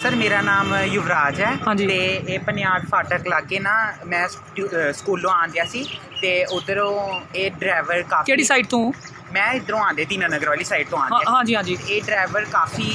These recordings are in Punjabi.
ਸਰ ਮੇਰਾ ਨਾਮ ਯੁਵਰਾਜ ਹੈ ਤੇ ਇਹ ਪਨਿਆੜ ਫਾਟਕ ਲਾਗੇ ਨਾ ਮੈਂ ਸਕੂਲੋਂ ਆਂਦਿਆ ਸੀ ਤੇ ਉਧਰੋਂ ਇਹ ਡਰਾਈਵਰ ਕਾਫੀ ਕਿਹੜੀ ਸਾਈਡ ਤੋਂ? ਮੈਂ ਇਧਰੋਂ ਆਂਦੇ ਦੀਨਾ ਨਗਰ ਵਾਲੀ ਸਾਈਡ ਤੋਂ ਹਾਂ- ਹਾਂਜੀ ਹਾਂਜੀ। ਇਹ ਡਰਾਈਵਰ ਕਾਫੀ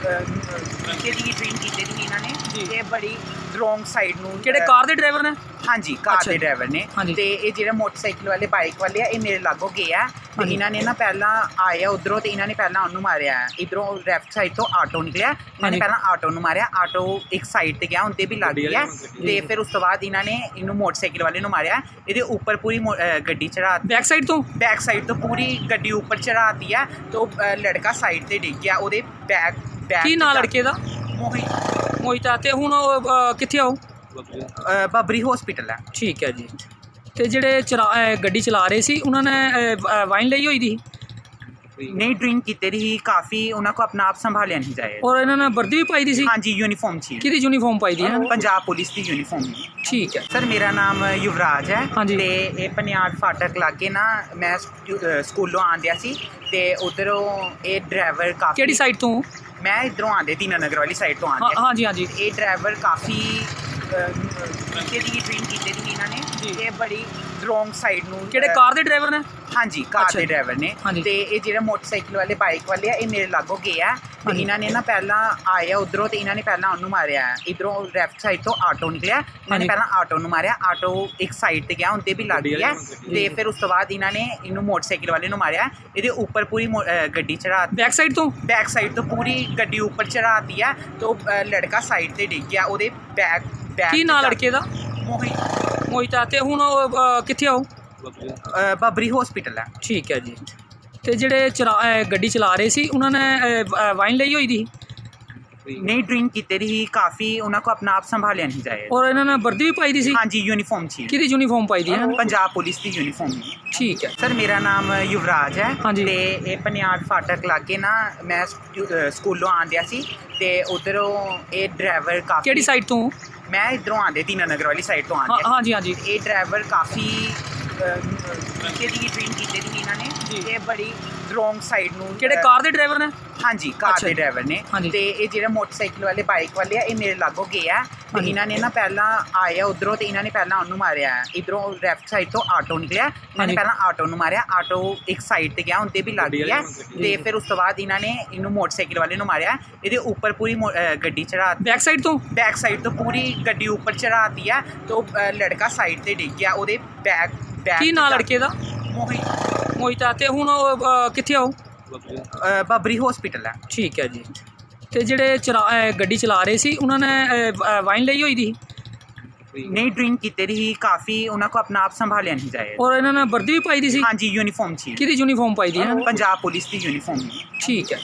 ਕਿਤੇ ਦੀ ਟ੍ਰੇਨ ਦੀ ਇਹਨਾਂ ਨੇ ਤੇ ਬੜੀ ਰੋਂਗ ਸਾਈਡ ਨੂੰ ਕਿਹੜੇ ਕਾਰ ਦੇ ਡਰਾਈਵਰ ਨੇ? ਹਾਂਜੀ ਕਾਰ ਅੱਛਾ ਦੇ ਜੀ। ਡਰਾਈਵਰ ਨੇ। ਹਾਂਜੀ। ਤੇ ਇਹ ਜਿਹੜੇ ਮੋਟਰਸਾਈਕਲ ਵਾਲੇ ਬਾਈਕ ਵਾਲੇ ਆ ਇਹ ਮੇਰੇ ਲਾਗੋਂ ਗਏ ਆ। ਤੇ ਹਾਂਜੀ। ਇਹਨਾਂ ਨੇ ਨਾ ਪਹਿਲਾਂ ਆਏ ਆ ਉਧਰੋਂ ਤੇ ਇਹਨਾਂ ਨੇ ਪਹਿਲਾਂ ਉਹਨੂੰ ਮਾਰਿਆ। ਇਧਰੋਂ ਲੈਫਟ ਸਾਈਡ ਤੋਂ ਆਟੋ ਨਿਕਲਿਆ। ਇਹਨਾਂ ਹਾਂਜੀ। ਨੇ ਪਹਿਲਾਂ ਆਟੋ ਨੂੰ ਮਾਰਿਆ। ਆਟੋ ਇੱਕ ਸਾਈਡ ਤੇ ਗਿਆ ਹੁੰਦੇ ਵੀ ਲੱਗ ਗਿਆ। ਤੇ ਫਿਰ ਉਸ ਤੋਂ ਬਾਅਦ ਇਹਨਾਂ ਨੇ ਇਹਨੂੰ ਮੋਟਰਸਾਈਕਲ ਵਾਲੇ ਨੂੰ ਮਾਰਿਆ। ਇਹਦੇ ਉੱਪਰ ਪੂਰੀ ਮੋ- ਅਹ ਗੱਡੀ ਚੜਾ ਬੈਕ ਸਾਈਡ ਤੋਂ? ਬੈਕ ਸਾਈਡ ਤੋਂ ਪੂਰੀ ਗੱਡੀ ਉੱਪਰ ਚੜਾਤੀ ਆ। ਤੇ ਉਹ ਅਹ, ਲੜਕਾ ਸਾਈਡ ਤੇ ਡਿੱਗ ਗਿਆ। ਉਹਦੇ ਬੈਕ ਬੈਕ ਕੀ ਨਾਂ ਲੜਕੇ ਦਾ? ਮੋਹਿਤ। ਮੋਹਿਤਾ। ਤੇ ਹੁਣ ਉਹ, ਅ, ਕਿੱਥੇ ਆਉ ਬਬਰੀ ਹਸਪੀਟਲ ਹੈ। ਠੀਕ ਹੈ ਜੀ। ਤੇ ਜਿਹੜੇ ਚਲਾ ਅ, ਗੱਡੀ ਚਲਾ ਰਹੇ ਸੀ ਉਹਨਾਂ ਨੇ ਅ, ਅ, ਵਾਈਨ ਲਈ ਹੋਈ ਦੀ ਨਹੀਂ ਡਰਿੰਕ ਕੀਤੇ ਦੀ ਕਾਫੀ ਉਹਨਾਂ ਕੋ ਆਪਣਾ ਆਪ ਸੰਭਾਲਿਆ ਨਹੀਂ ਜਾਏ। ਔਰ ਇਹਨਾਂ ਨੇ ਵਰਦੀ ਵੀ ਪਾਈ ਦੀ ਸੀ? ਹਾਂਜੀ ਯੂਨੀਫਾਰਮ ਸੀ। ਕਿਹਦੀ ਯੂਨੀਫਾਰਮ ਪਾਈ ਦੀ ਹੈ ਪੰਜਾਬ ਪੁਲਿਸ ਦੀ ਯੂਨੀਫਾਰਮ ਠੀਕ ਹੈ। ਸਰ ਮੇਰਾ ਨਾਮ ਯੁਵਰਾਜ ਹੈ। ਹਾਂਜੀ। ਤੇ ਇਹ ਪਨਿਆੜ ਫਾਟਕ ਲਾਗੇ ਨਾ ਮੈਂ ਸਕੂਲੋਂ ਆਂਦਿਆ ਸੀ ਤੇ ਉਧਰੋਂ ਇਹ ਡਰਾਈਵਰ ਕਾਫੀ ਕਿਹੜੀ ਸਾਈਡ ਤੋਂ? ਮੈਂ ਇਧਰੋਂ ਆਂਦੇ ਦੀਨਾ ਨਗਰ ਵਾਲੀ ਸਾਈਡ ਤੋਂ ਹਾਂ ਆਂਦਿਆ ਹਾਂਜੀ ਹਾਂਜੀ। ਇਹ ਡਰਾਈਵਰ ਕਾਫੀ ਕਿਹਦੀ ਟ੍ਰੇਨ ਕੀਤੀ ਦੀ ਇਹਨਾਂ ਨੇ। ਤੇ ਬੜੀ ਰੋਂਗ ਸਾਈਡ ਨੂੰ ਕਿਹੜੇ ਕਾਰ ਦੇ ਡਰਾਈਵਰ ਨੇ? ਹਾਂਜੀ ਕਾਰ ਦੇ। ਡਰਾਈਵਰ ਨੇ। ਤੇ ਇਹ ਜਿਹੜੇ ਮੋਟਰਸਾਈਕਲ ਵਾਲੇ ਬਾਈਕ ਵਾਲੇ ਆ ਇਹ ਮੇਰੇ ਲਾਗੋਂ ਗਏ ਆ। ਤੇ। ਇਹਨਾਂ ਨੇ ਨਾ ਪਹਿਲਾਂ ਆਏ ਆ ਉਧਰੋਂ ਤੇ ਇਹਨਾਂ ਨੇ ਪਹਿਲਾਂ ਉਹਨੂੰ ਮਾਰਿਆ ਇਧਰੋਂ ਲੈਫਟ ਸਾਈਡ ਤੋਂ ਆਟੋ ਨਿਕਲਿਆ। ਇਹਨਾਂ ਨੇ। ਪਹਿਲਾਂ ਆਟੋ ਨੂੰ ਮਾਰਿਆ। ਆਟੋ ਇੱਕ ਸਾਈਡ ਤੇ ਗਿਆ ਹੁੰਦੇ ਵੀ ਲੱਗ ਗਿਆ। ਤੇ ਫਿਰ ਉਸ ਤੋਂ ਬਾਅਦ ਇਹਨਾਂ ਨੇ ਇਹਨੂੰ ਮੋਟਰਸਾਈਕਲ ਵਾਲੇ ਨੂੰ ਮਾਰਿਆ। ਇਹਦੇ ਉੱਪਰ ਪੂਰੀ ਗੱਡੀ ਚੜਾ ਬੈਕ ਸਾਈਡ ਤੋਂ? ਬੈਕ ਸਾਈਡ ਤੋਂ ਪੂਰੀ ਗੱਡੀ ਉੱਪਰ ਚੜਾਤੀ ਆ। ਤੇ ਉਹ ਲੜਕਾ ਸਾਈਡ ਤੇ ਡਿੱਗ ਗਿਆ। ਉਹਦੇ ਬੈਕ ਬੈਕ ਕੀ ਨਾਂ ਲੜਕੇ ਦਾ? ਮੋਹਿਤ। ਮੋਹਿਤਾ ਤੇ ਹੁਣ ਉਹ, ਅ, ਕਿੱਥੇ ਆਉ ਬਬਰੀ ਹਸਪੀਟਲ ਹੈ। ਠੀਕ ਹੈ ਜੀ। ਤੇ ਜਿਹੜੇ ਚਲਾ ਅ, ਗੱਡੀ ਚਲਾ ਰਹੇ ਸੀ ਉਹਨਾਂ ਨੇ ਅ, ਅ, ਵਾਈਨ ਲਈ ਹੋਈ ਦੀ? ਨਹੀਂ ਡਰਿੰਕ ਕੀਤੇ ਦੀ ਕਾਫੀ ਉਹਨਾਂ ਕੋ ਆਪਣਾ ਆਪ ਸੰਭਾਲਿਆ ਨਹੀਂ ਜਾਏ। ਔਰ ਇਹਨਾਂ ਨੇ ਵਰਦੀ ਵੀ ਪਾਈ ਦੀ ਸੀ? ਹਾਂਜੀ ਯੂਨੀਫਾਰਮ ਸੀ। ਕਿਹਦੀ ਯੂਨੀਫਾਰਮ ਪਾਈ ਦੀ ਹੈ? ਪੰਜਾਬ ਪੁਲਿਸ ਦੀ ਯੂਨੀਫਾਰਮ ਠੀਕ ਹੈ। ਸਰ ਮੇਰਾ ਨਾਮ ਯੁਵਰਾਜ ਹੈ। ਹਾਂਜੀ। ਤੇ ਇਹ ਪਨਿਆੜ ਫਾਟਕ ਲਾਗੇ ਨਾ ਮੈਂ ਸਕੂਲੋਂ ਆਂਦਿਆ ਸੀ ਤੇ ਉਧਰੋਂ ਇਹ ਡਰਾਈਵਰ ਕਾਫੀ ਕਿਹੜੀ ਸਾਈਡ ਤੋਂ? ਮੈਂ ਇਧਰੋਂ ਆਂਦੇ ਦੀਨਾ ਨਗਰ ਵਾਲੀ ਸਾਈਡ ਤੋਂ ਹਾਂ ਆਂਦਿਆ ਹਾਂਜੀ ਹਾਂਜੀ। ਇਹ ਡਰਾਈਵਰ ਕਾਫੀ ਕਿਹਦੀ ਟ੍ਰੇਨ ਕੀਤੀ ਦੀ ਇਹਨਾਂ ਨੇ। ਤੇ ਬੜੀ ਰੋਂਗ ਸਾਈਡ ਨੂੰ ਕਿਹੜੇ ਅਹ, ਕਾਰ ਦੇ ਡਰਾਈਵਰ ਨੇ? ਹਾਂਜੀ ਕਾਰ ਅੱਛਾ ਦੇ। ਡਰਾਈਵਰ ਨੇ। ਹਾਂਜੀ। ਤੇ ਇਹ ਜਿਹੜੇ ਮੋਟਰਸਾਈਕਲ ਵਾਲੇ ਬਾਈਕ ਵਾਲੇ ਆ ਇਹ ਮੇਰੇ ਲਾਗੋਂ ਗਏ ਆ। ਤੇ ਹਾਂਜੀ। ਇਹਨਾਂ ਨੇ ਨਾ ਪਹਿਲਾਂ ਆਏ ਆ ਉਧਰੋਂ ਤੇ ਇਹਨਾਂ ਨੇ ਪਹਿਲਾਂ ਉਹਨੂੰ ਮਾਰਿਆ ਇਧਰੋਂ ਲੈਫਟ ਸਾਈਡ ਤੋਂ ਆਟੋ ਨਿਕਲਿਆ। ਇਹਨਾਂ ਹਾਂਜੀ। ਨੇ ਪਹਿਲਾਂ ਆਟੋ ਨੂੰ ਮਾਰਿਆ। ਆਟੋ ਇੱਕ ਸਾਈਡ ਤੇ ਗਿਆ ਹੁੰਦੇ ਵੀ ਲੱਗ ਗਿਆ। ਤੇ ਫਿਰ ਉਸ ਤੋਂ ਬਾਅਦ ਇਹਨਾਂ ਨੇ ਇਹਨੂੰ ਮੋਟਰਸਾਈਕਲ ਵਾਲੇ ਨੂੰ ਮਾਰਿਆ। ਇਹਦੇ ਉੱਪਰ ਪੂਰੀ ਮੋ- ਅਹ, ਗੱਡੀ ਚੜਾ ਬੈਕ ਸਾਈਡ ਤੋਂ? ਬੈਕ ਸਾਈਡ ਤੋਂ ਪੂਰੀ ਗੱਡੀ ਉੱਪਰ ਚੜਾਤੀ ਆ। ਤੇ ਉਹ ਅਹ, ਲੜਕਾ ਸਾਈਡ ਤੇ ਡਿੱਗ ਗਿਆ। ਉਹਦੇ ਬੈਕ ਬੈਕ ਕੀ ਨਾਂ ਲੜਕੇ ਦਾ? ਮੋਹਿਤ। ਮੋਹਿਤਾ। ਤੇ ਹੁਣ ਉਹ, ਅ, ਕਿੱਥੇ ਆਉ ਬਬਰੀ ਹਸਪੀਟਲ ਹੈ। ਠੀਕ ਹੈ ਜੀ। ਤੇ ਜਿਹੜੇ ਚਲਾ ਅ, ਗੱਡੀ ਚਲਾ ਰਹੇ ਸੀ ਉਹਨਾਂ ਨੇ ਵਾਈਨ ਲਈ ਹੋਈ ਦੀ? ਨਹੀਂ ਡਰਿੰਕ ਕੀਤੇ ਦੀ ਕਾਫੀ ਉਹਨਾਂ ਕੋ ਆਪਣਾ ਆਪ ਸੰਭਾਲਿਆ ਨਹੀਂ ਜਾਏ। ਔਰ ਇਹਨਾਂ ਨੇ ਵਰਦੀ ਵੀ ਪਾਈ ਦੀ ਸੀ? ਹਾਂਜੀ ਯੂਨੀਫਾਰਮ ਸੀ। ਕਿਹਦੀ ਯੂਨੀਫਾਰਮ ਪਾਈ ਦੀ ਹੈ? ਪੰਜਾਬ ਪੁਲਿਸ ਦੀ ਯੂਨੀਫਾਰਮ ਠੀਕ ਹੈ।